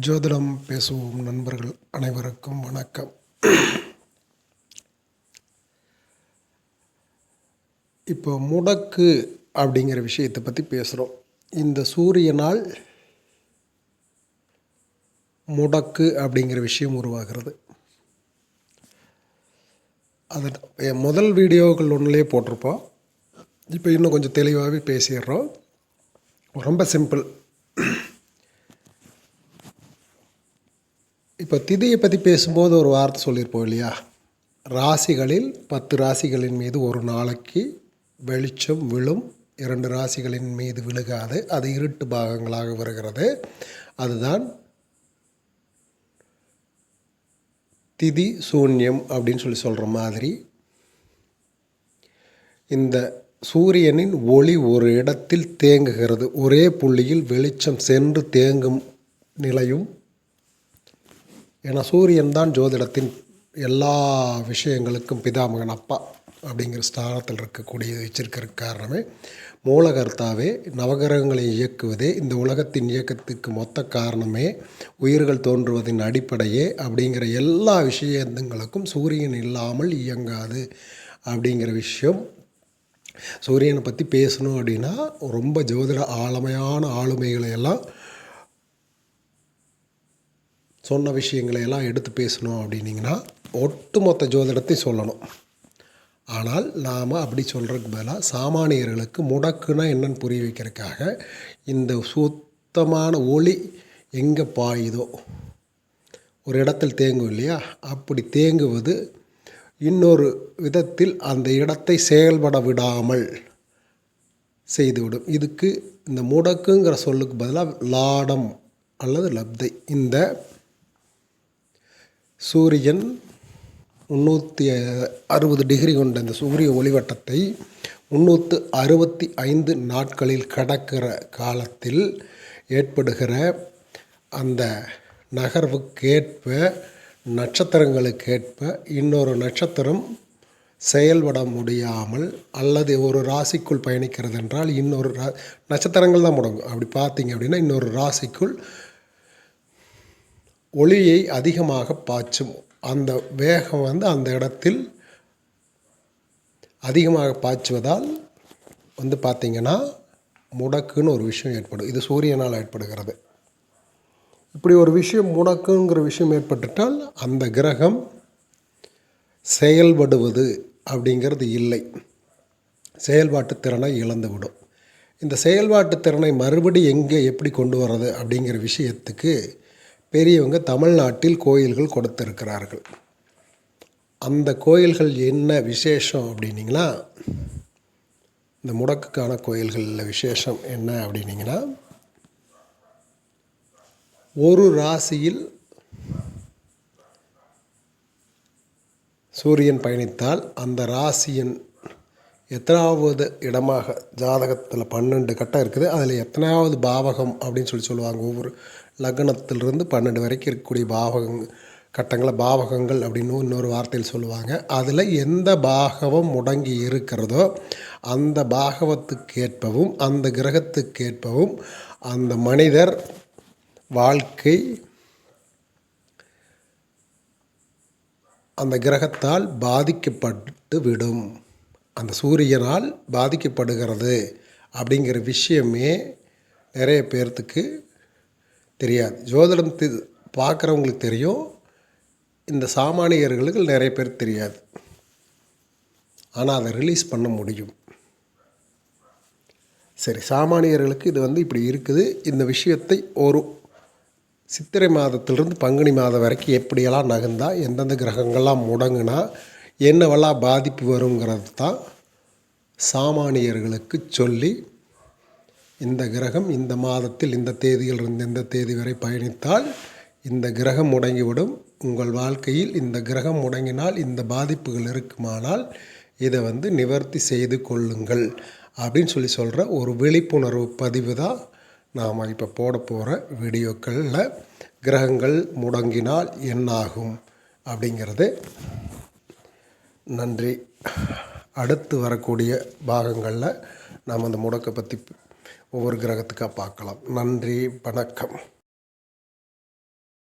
ஜோதிடம் பேசுவோம் நண்பர்கள் அனைவருக்கும் வணக்கம். இப்போ முடக்கு அப்படிங்கிற விஷயத்தை பற்றி பேசுகிறோம் இந்த சூரியனால் முடக்கு அப்படிங்கிற விஷயம் உருவாகிறது. அது என் முதல் வீடியோக்கள் ஒன்றுலேயே போட்டிருப்போம். இப்போ இன்னும் கொஞ்சம் தெளிவாகவே பேசிடுறோம். ரொம்ப சிம்பிள். இப்போ திதியை பற்றி பேசும்போது ஒரு வார்த்தை சொல்லியிருப்போம் இல்லையா? ராசிகளில் பத்து ராசிகளின் மீது ஒரு நாளைக்கு வெளிச்சம் விழும் இரண்டு ராசிகளின் மீது விழுகாது. அது இருட்டு பாகங்களாக வருகிறது. அதுதான் திதி சூன்யம் அப்படின்னு சொல்லி சொல்கிற மாதிரி. இந்த சூரியனின் ஒளி ஒரு இடத்தில் தேங்குகிறது. ஒரே புள்ளியில் வெளிச்சம் சென்று தேங்கும் நிலையும் ஏன்னா சூரியன் தான் ஜோதிடத்தின் எல்லா விஷயங்களுக்கும் பிதாமகன் அப்பா அப்படிங்கிற ஸ்தானத்தில் இருக்கக்கூடிய வச்சிருக்கிற காரணமே மூலகர்த்தாவே நவகிரகங்களை இயக்குவதே இந்த உலகத்தின் இயக்கத்துக்கு மொத்த காரணமே உயிர்கள் தோன்றுவதின் அடிப்படையே அப்படிங்கிற எல்லா விஷயங்களுக்கும் சூரியன் இல்லாமல் இயங்காது அப்படிங்கிற விஷயம். சூரியனை பற்றி பேசணும் அப்படின்னா ரொம்ப ஜோதிட ஆழமையான ஆளுமைகளை எல்லாம் சொன்ன விஷயங்களை எல்லாம் எடுத்து பேசணும் அப்படின்னிங்கன்னா ஒட்டுமொத்த ஜோதிடத்தையும் சொல்லணும். ஆனால் நாம் அப்படி சொல்கிறதுக்கு பதிலாக சாமானியர்களுக்கு முடக்குனா என்னன்னு புரிய வைக்கிறதுக்காக இந்த சுத்தமான ஒளி எங்கே பாயுதோ? ஒரு இடத்தில் தேங்கும் இல்லையா? அப்படி தேங்குவது இன்னொரு விதத்தில் அந்த இடத்தை செயல்பட விடாமல் செய்துவிடும். இதுக்கு இந்த முடக்குங்கிற சொல்லுக்கு பதிலாக லாடம் அல்லது லப்தை. இந்த சூரியன் முந்நூற்றி அறுபது டிகிரி கொண்ட இந்த சூரிய ஒளிவட்டத்தை முந்நூற்று அறுபத்தி ஐந்து நாட்களில் கடக்கிற காலத்தில் ஏற்படுகிற அந்த நகர்வுக்கேற்ப நட்சத்திரங்களுக்கேற்ப இன்னொரு நட்சத்திரம் செயல்பட முடியாமல் அல்லது ஒரு ராசிக்குள் பயணிக்கிறது என்றால் இன்னொரு ரா நட்சத்திரங்கள் தான் முடங்கும். அப்படி பார்த்தீங்க அப்படின்னா இன்னொரு ராசிக்குள் ஒளியை அதிகமாக பாய்ச்சும். அந்த வேகம் வந்து அந்த இடத்தில் அதிகமாக பாய்ச்சுவதால் வந்து பார்த்திங்கன்னா முடக்குன்னு ஒரு விஷயம் ஏற்படும். இது சூரியனால் ஏற்படுகிறது. இப்படி ஒரு விஷயம் முடக்குங்கிற விஷயம் ஏற்பட்டுட்டால் அந்த கிரகம் செயல்படுவது அப்படிங்கிறது இல்லை. செயல்பாட்டு திறனை இழந்துவிடும். இந்த செயல்பாட்டு திறனை மறுபடி எங்கே எப்படி கொண்டு வர்றது அப்படிங்கிற விஷயத்துக்கு பெரியவங்க தமிழ்நாட்டில் கோயில்கள் கொடுத்திருக்கிறார்கள். அந்த கோயில்கள் என்ன விசேஷம் அப்படின்னிங்கன்னா இந்த முடக்குக்கான கோயில்களில் விசேஷம் என்ன அப்படின்னிங்கன்னா ஒரு ராசியில் சூரியன் பயணித்தால் அந்த ராசியின் எத்தனாவது இடமாக ஜாதகத்தில் பன்னெண்டு கட்டம் இருக்குது. அதில் எத்தனாவது பாவகம் அப்படின்னு சொல்லி சொல்லுவாங்க. ஒவ்வொரு லக்னத்திலிருந்து பன்னெண்டு வரைக்கும் இருக்கக்கூடிய பாவகம் கட்டங்களை பாவகங்கள் அப்படின்னு இன்னொரு வார்த்தையில் சொல்லுவாங்க. அதில் எந்த பாகவம் முடங்கி இருக்கிறதோ அந்த பாகவத்துக்கேற்பவும் அந்த கிரகத்துக்கேற்பவும் அந்த மனிதர் வாழ்க்கை அந்த கிரகத்தால் பாதிக்கப்பட்டு விடும். அந்த சூரியனால் பாதிக்கப்படுகிறது அப்படிங்கிற விஷயமே நிறைய பேர்த்துக்கு தெரியாது. ஜோதிடம் தி பார்க்குறவங்களுக்கு தெரியும். இந்த சாமானியர்களுக்கு நிறைய பேர் தெரியாது. ஆனால் அதை ரிலீஸ் பண்ண முடியும். சரி சாமானியர்களுக்கு இது வந்து இப்படி இருக்குது. இந்த விஷயத்தை ஒரு சித்திரை மாதத்திலிருந்து பங்குனி மாதம் வரைக்கும் எப்படியெல்லாம் நகர்ந்தால் எந்தெந்த கிரகங்கள்லாம் முடங்குனா என்னவெல்லாம் பாதிப்பு வருங்கிறது தான் சாமானியர்களுக்கு சொல்லி இந்த கிரகம் இந்த மாதத்தில் இந்த தேதியிலிருந்து இந்த தேதி வரை பயணித்தால் இந்த கிரகம் முடங்கிவிடும். உங்கள் வாழ்க்கையில் இந்த கிரகம் முடங்கினால் இந்த பாதிப்புகள் இருக்குமானால் இதை வந்து நிவர்த்தி செய்து கொள்ளுங்கள் அப்படின்னு சொல்லி சொல்கிற ஒரு விழிப்புணர்வு பதிவு தான் நாம் இப்போ போட போகிற வீடியோக்களில் கிரகங்கள் முடங்கினால் என்னாகும் அப்படிங்கிறது. நன்றி. அடுத்து வரக்கூடிய பாகங்களில் நாம் அந்த முடக்கை பற்றி ஒவ்வொரு கிரகத்துக்காக பார்க்கலாம். நன்றி வணக்கம்.